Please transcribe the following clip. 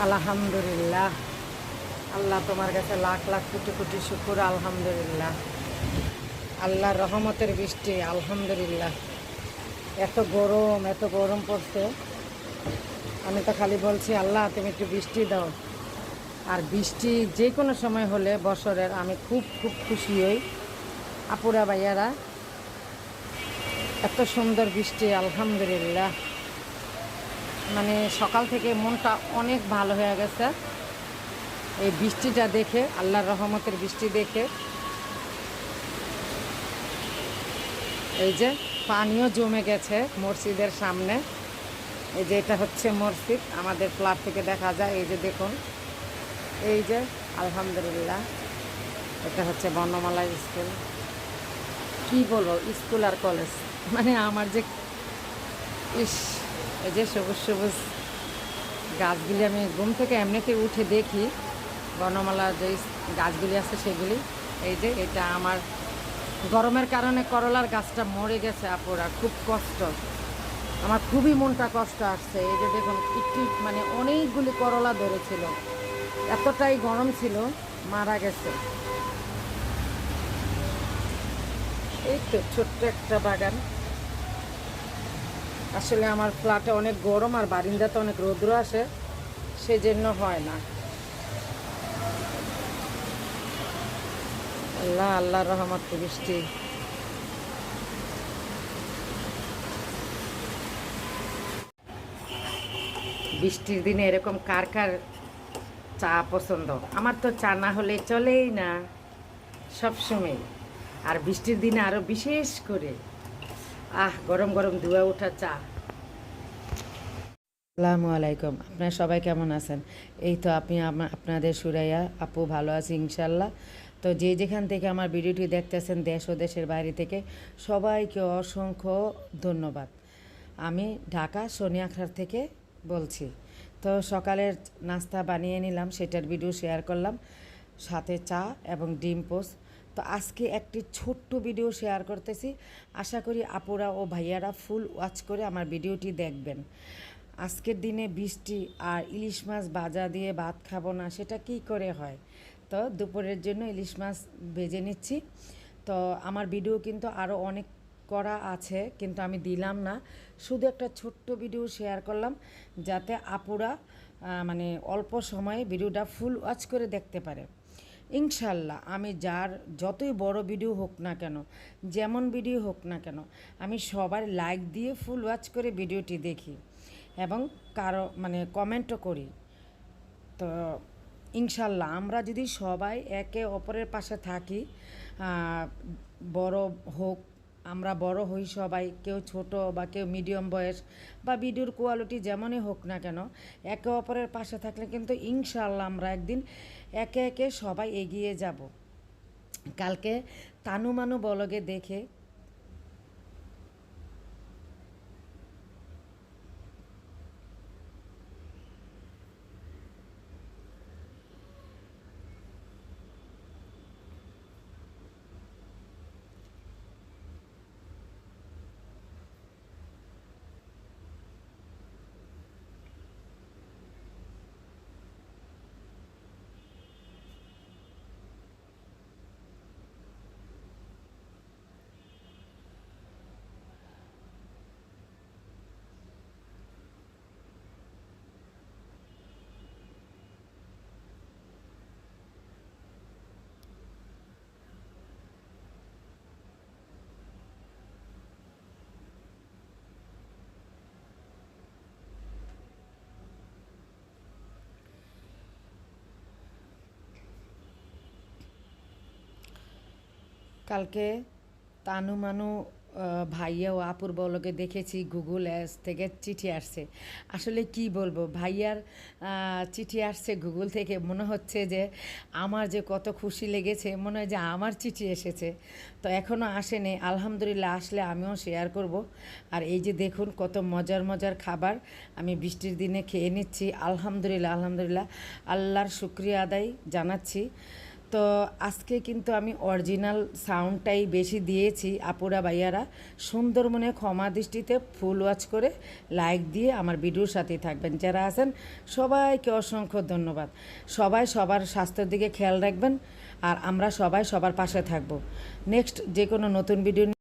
আলহামদুলিল্লাহ। আল্লাহ তোমার কাছে লাখ লাখ কোটি কোটি শুকুর, আলহামদুলিল্লাহ। আল্লাহর রহমতের বৃষ্টি, আলহামদুলিল্লাহ। এত গরম এত গরম পড়ছে। আমি তো খালি বলছি, আল্লাহ তুমি একটু বৃষ্টি দাও। আর বৃষ্টি যে কোনো সময় হলে বছরের, আমি খুব খুব খুশি হই। আপুরা, ভাইয়ারা, এত সুন্দর বৃষ্টি, আলহামদুলিল্লাহ। মানে সকাল থেকে মনটা অনেক ভালো হয়ে গেছে। এই বৃষ্টিটা দেখে, আল্লাহর রহমতের বৃষ্টি দেখে। এই যে পানিও জমে গেছে মসজিদের সামনে। এই যে এটা হচ্ছে মসজিদ, আমাদের ফ্ল্যাট থেকে দেখা যায়। এই যে দেখুন, এই যে আলহামদুলিল্লাহ, এটা হচ্ছে বর্ণমালা স্কুল। কি বলব, স্কুল আর কলেজ। মানে আমার যে, ইস এই যে সবুজ সবুজ গাছগুলি আমি ঘুম থেকে এমনিতে উঠে দেখি। বর্ণমালা যে গাছগুলি আছে সেগুলি। এই যে এটা আমার গরমের কারণে করলার গাছটা মরে গেছে আপুরা, খুব কষ্ট। আমার খুবই মনটা কষ্ট আসছে। এই যে দেখুন, একটু মানে অনেকগুলি করলা ধরেছিল। এতটাই গরম ছিল, মারা গেছে। এই তো ছোট্ট একটা বাগান। আসলে আমার ফ্ল্যাটে অনেক গরম আর বারিন্দাতে অনেক রৌদ্র আসে সেই জন্য হয় না। আল্লাহ আল্লাহ রহমত বৃষ্টি। বৃষ্টির দিনে এরকম কার কার চা পছন্দ? আমার তো চা না হলে চলেই না, সবসময়। আর বৃষ্টির দিনে আরও বিশেষ করে আহ, গরম গরম ধোয়া ওঠা চা। আসসালামু আলাইকুম, আপনারা সবাই কেমন আছেন? এই তো আপনি আপনাদের সুরাইয়া, আপু ভালো আছি ইনশাল্লাহ। তো যে যেখান থেকে আমার ভিডিওটি দেখতেছেন দেশ ও দেশের বাইরে থেকে, সবাইকে অসংখ্য ধন্যবাদ। আমি ঢাকা সোনিয়াখার থেকে বলছি। তো সকালের নাস্তা বানিয়ে নিলাম, সেটার ভিডিও শেয়ার করলাম। সাথে চা এবং ডিম পোস্ট। তো আজকে একটি ছোট্ট ভিডিও শেয়ার করতেছি। আশা করি আপুরা ও ভাইয়ারা ফুল ওয়াচ করে আমার ভিডিওটি দেখবেন। আজকের দিনে বৃষ্টি আর ইলিশ মাছ বাজা দিয়ে ভাত খাব না, সেটা কি করে হয়? তো দুপুরের জন্য ইলিশ মাছ ভেজে নিচ্ছি। তো আমার ভিডিও কিন্তু আরও অনেক করা আছে, কিন্তু আমি দিলাম না। শুধু একটা ছোট্ট ভিডিও শেয়ার করলাম, যাতে আপুরা মানে অল্প সময়ে ভিডিওটা ফুল ওয়াচ করে দেখতে পারে। ইনশাল্লাহ, আমি যার যতই বড় ভিডিও হোক না কেন, যেমন ভিডিও হোক না কেন, আমি সবার লাইক দিয়ে ফুল ওয়াচ করে ভিডিওটি দেখি এবং কারও মানে কমেন্টও করি। তো ইনশাল্লাহ, আমরা যদি সবাই একে অপরের পাশে থাকি বড় হোক আমরা বড় হই সবাই, কেউ ছোট বা কেউ মিডিয়াম বয়স বা ভিডিওর কোয়ালিটি যেমনই হোক না কেন, একে অপরের পাশে থাকলে কিন্তু ইনশাল্লাহ আমরা একদিন একে একে সবাই এগিয়ে যাব। কালকে তানুমানু বলগে দেখে কালকে তানু মানু ভাইয়া ও আপুর বলকে দেখেছি গুগল অ্যাস থেকে চিঠি আসছে। আসলে কি বলব, ভাইয়ার চিঠি আসছে গুগল থেকে, মনে হচ্ছে যে আমার যে কত খুশি লেগেছে, মনে হয় যে আমার চিঠি এসেছে। তো এখনও আসেনি, আলহামদুলিল্লাহ আসলে আমিও শেয়ার করব। আর এই যে দেখুন কত মজার মজার খাবার আমি বৃষ্টির দিনে খেয়ে নিচ্ছি, আলহামদুলিল্লাহ আলহামদুলিল্লাহ। আল্লাহর শুক্রিয়া আদায় জানাচ্ছি। তো আজকে কিন্তু আমি অরিজিনাল সাউন্ডটাই বেশি দিয়েছি, আপুরা ভাইয়ারা। সুন্দর মনে ক্ষমা দৃষ্টিতে ফুল ওয়াচ করে লাইক দিয়ে আমার ভিডিওর সাথেই থাকবেন। যারা আছেন, সবাইকে অসংখ্য ধন্যবাদ। সবাই সবার স্বাস্থ্যের দিকে খেয়াল রাখবেন আর আমরা সবাই সবার পাশে থাকব। নেক্সট যে কোনো নতুন ভিডিও